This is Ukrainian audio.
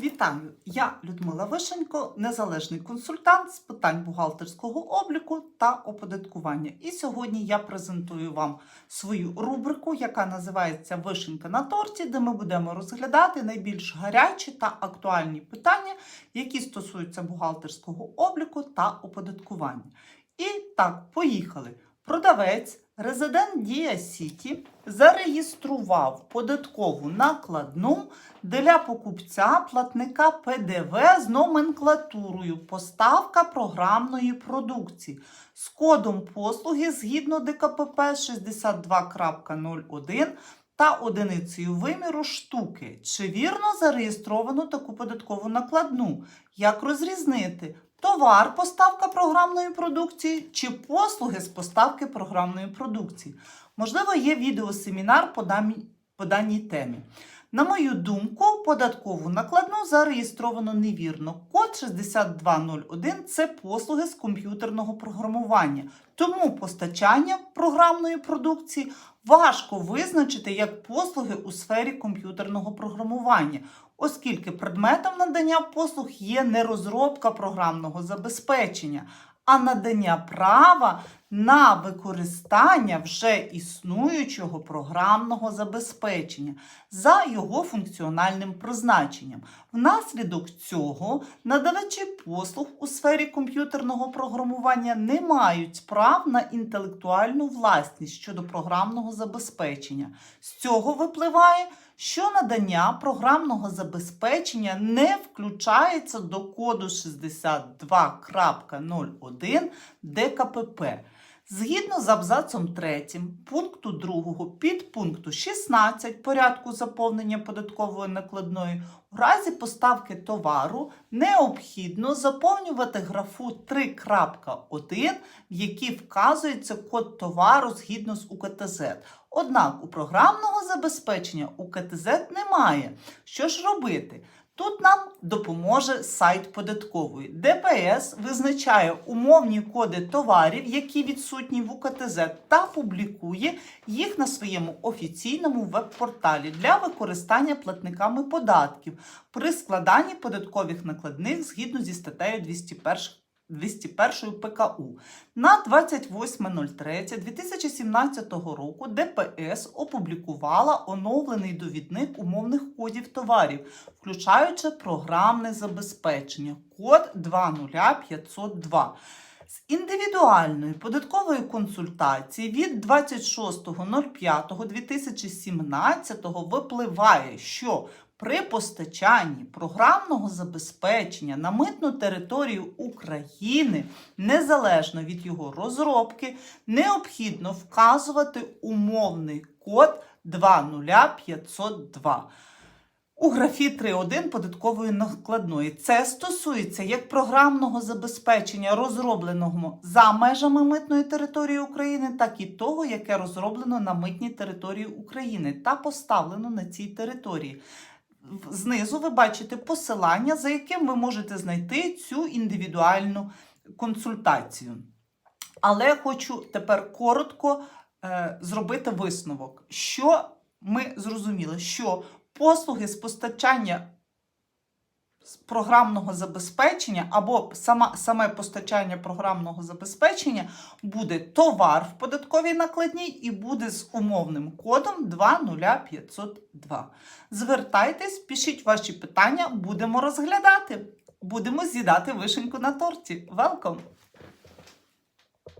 Вітаю! Я Людмила Вишенько, незалежний консультант з питань бухгалтерського обліку та оподаткування. І сьогодні я презентую вам свою рубрику, яка називається Вишенька на торті, де ми будемо розглядати найбільш гарячі та актуальні питання, які стосуються бухгалтерського обліку та оподаткування. І так, поїхали. Продавець, резидент Дія Сіті, зареєстрував податкову накладну для покупця платника ПДВ з номенклатурою поставка програмної продукції з кодом послуги згідно ДКПП 62.01 та одиницею виміру штуки. Чи вірно зареєстровано таку податкову накладну? Як розрізнити? Товар поставка програмної продукції чи послуги з поставки програмної продукції. Можливо, є відеосемінар по даній, темі. На мою думку, податкову накладну зареєстровано невірно. Код 6201 це послуги з комп'ютерного програмування. Тому постачання програмної продукції важко визначити як послуги у сфері комп'ютерного програмування, оскільки предметом надання послуг є не розробка програмного забезпечення, а надання права на використання вже існуючого програмного забезпечення за його функціональним призначенням. Внаслідок цього надавачі послуг у сфері комп'ютерного програмування не мають прав на інтелектуальну власність щодо програмного забезпечення. З цього випливає, що надання програмного забезпечення не включається до коду 62.01 ДКПП. Згідно з абзацом 3 пункту 2 підпункту 16 порядку заповнення податкової накладної, у разі поставки товару необхідно заповнювати графу 3.1, в якій вказується код товару згідно з УКТЗ. Однак у програмного забезпечення УКТЗ немає. Що ж робити? Тут нам допоможе сайт податкової. ДПС визначає умовні коди товарів, які відсутні в УКТЗ, та публікує їх на своєму офіційному веб-порталі для використання платниками податків при складанні податкових накладних згідно зі статтею 201 201 ПКУ. На 28.03.2017 року ДПС опублікувала оновлений довідник умовних кодів товарів, включаючи програмне забезпечення код 20502. З індивідуальної податкової консультації від 26.05.2017 випливає, що при постачанні програмного забезпечення на митну територію України, незалежно від його розробки, необхідно вказувати умовний код 20502 у графі 3.1 податкової накладної. Це стосується як програмного забезпечення, розробленого за межами митної території України, так і того, яке розроблено на митній території України та поставлено на цій території. Знизу ви бачите посилання, за яким ви можете знайти цю індивідуальну консультацію. Але хочу тепер коротко е, зробити висновок, що ми зрозуміли, що послуги з постачання програмного забезпечення або сама, саме постачання програмного забезпечення буде товар в податковій накладній і буде з умовним кодом 20502. Звертайтесь, пишіть ваші питання, будемо розглядати. Будемо з'їдати вишеньку на торті. Welcome!